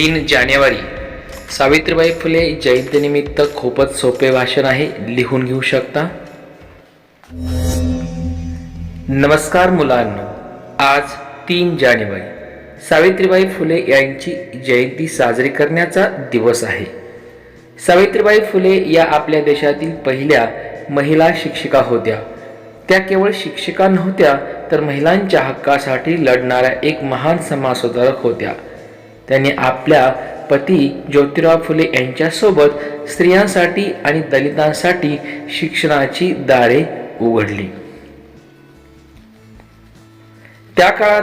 तीन जानेवारी. सावित्रीबाई फुले जयंतीनिमित्त खूपच सोपे भाषण आहे. लिहून घेऊ शकता? नमस्कार मुलांनो. आज तीन जानेवारी. सावित्रीबाई फुले यांची जयंती साजरी करण्याचा दिवस आहे. सावित्रीबाई फुले या आपल्या देशातील पहिल्या महिला शिक्षिका होत्या. त्या केवळ शिक्षिका नव्हत्या तर महिलांच्या हक्कासाठी लढणाऱ्या एक महान समाजसुधारक होत्या. त्यांनी आपल्या पती ज्योतिराव फुले यांच्यासोबत स्त्रियांसाठी आणि दलितांसाठी शिक्षणाची दारे उघडली. त्या काळात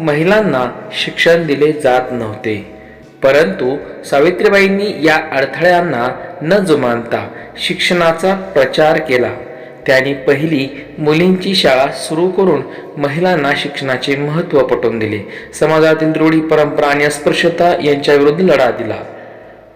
महिलांना शिक्षण दिले जात नव्हते. परंतु सावित्रीबाईंनी या अडथळ्यांना न जुमानता शिक्षणाचा प्रचार केला. त्यांनी पहिली मुलींची शाळा सुरू करून महिलांना शिक्षणाचे महत्त्व पटवून दिले. समाजातील रूढी परंपरा आणि अस्पृश्यता यांच्या विरुद्ध लढा दिला.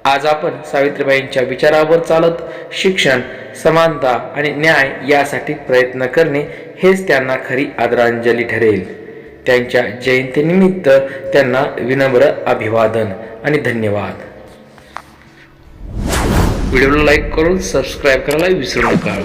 आज आपण सावित्रीबाईंच्या विचारावर चालत शिक्षण समानता आणि न्याय यासाठी प्रयत्न करणे हेच त्यांना खरी आदरांजली ठरेल. त्यांच्या जयंतीनिमित्त त्यांना विनम्र अभिवादन आणि धन्यवाद. व्हिडिओला लाईक करून सबस्क्राईब करायला विसरू नका.